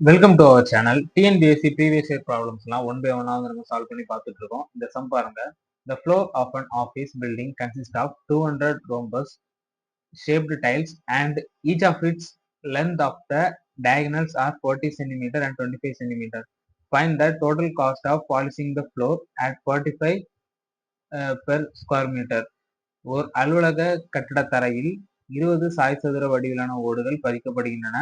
Welcome to our channel TNPSC previous year ப்ராப்ளம்ஸ்லாம் one by ஒன்னா வந்து நம்ம சால்வ் பண்ணி பார்த்துட்டு இருக்கோம் இந்த சம் பாருங்க the floor of an office building consist of two hundred rhombus shaped tiles and each of its length of the diagonals are are 40 centimeter and 25 centimeter. Find the total cost of polishing the floor at 45 uh, per square meter. ஓர் அலுவலக கட்டடத் தரையில் இருபது சாய் சதுர வடிவிலான ஓடுகள் பதிக்கப்படுகின்றன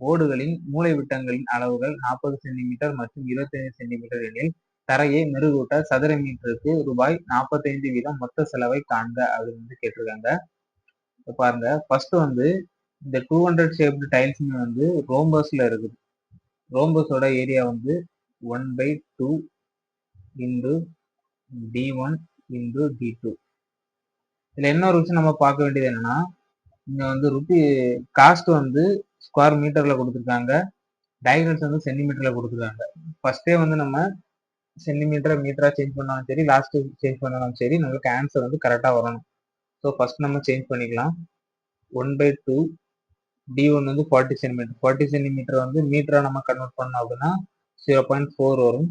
ஓடுகளின் மூலைவிட்டங்களின் அளவுகள் நாற்பது சென்டிமீட்டர் மற்றும் இருபத்தைந்து சென்டிமீட்டர் எனில் தரையை மெருகூட்ட சதுர மீட்டருக்கு ரூபாய் நாற்பத்தைந்து வீதம் மொத்த செலவை காண்க அப்படின்னு வந்து கேட்டிருக்காங்க. இப்ப பாருங்க. ஃபர்ஸ்ட் வந்து இந்த டூ ஹண்ட்ரட் ஷேப்டு டைல்ஸுமே வந்து ரோம்பஸ்ல இருக்குது. ரோம்பஸோட ஏரியா வந்து one by two into d one into d two இதில் என்ன ஒரு விஷயம் நம்ம பார்க்க வேண்டியது என்னன்னா இங்க வந்து ருபி காஸ்ட் வந்து ஸ்கொயர் மீட்டர்ல கொடுத்துருக்காங்க. டயக்னல்ஸ் வந்து சென்டிமீட்டர்ல கொடுத்துருக்காங்க. ஃபர்ஸ்டே வந்து நம்ம சென்டிமீட்டரை மீட்டரா சேஞ்ச் பண்ணாலும் சரி லாஸ்ட் சேஞ்ச் பண்ணாலும் சரி நம்மளுக்கு ஆன்சர் வந்து கரெக்டா வரணும். ஸோ ஃபர்ஸ்ட் நம்ம சேஞ்ச் பண்ணிக்கலாம். One by two d one வந்து ஃபார்ட்டி சென்டிமீட்டர் ஃபார்ட்டி சென்டிமீட்டர் வந்து மீட்டரா நம்ம கன்வெர்ட் பண்ணோம் அப்படின்னா ஜீரோ பாயிண்ட் ஃபோர் வரும்.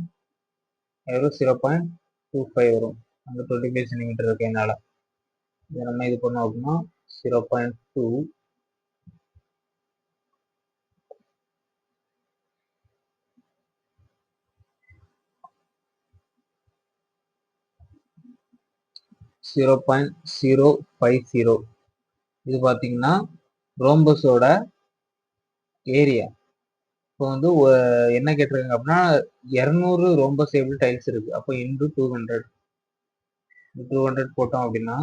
வெறும் ஜீரோ பாயிண்ட் டூ ஃபைவ் வரும். அந்த டுவெண்ட்டி ஃபைவ் சென்டிமீட்டர் என்னால். இதை நம்ம இது பண்ணோம் அப்படின்னா zero point two zero point zero five zero இது பார்த்தீங்கன்னா ரோம்பஸோட ஏரியா இப்போ வந்து என்ன கேட்டிருக்காங்க அப்படின்னா இரநூறு ரோம்பஸ் எப்படி டைல்ஸ் இருக்குது அப்போ into two hundred two hundred போட்டோம் அப்படின்னா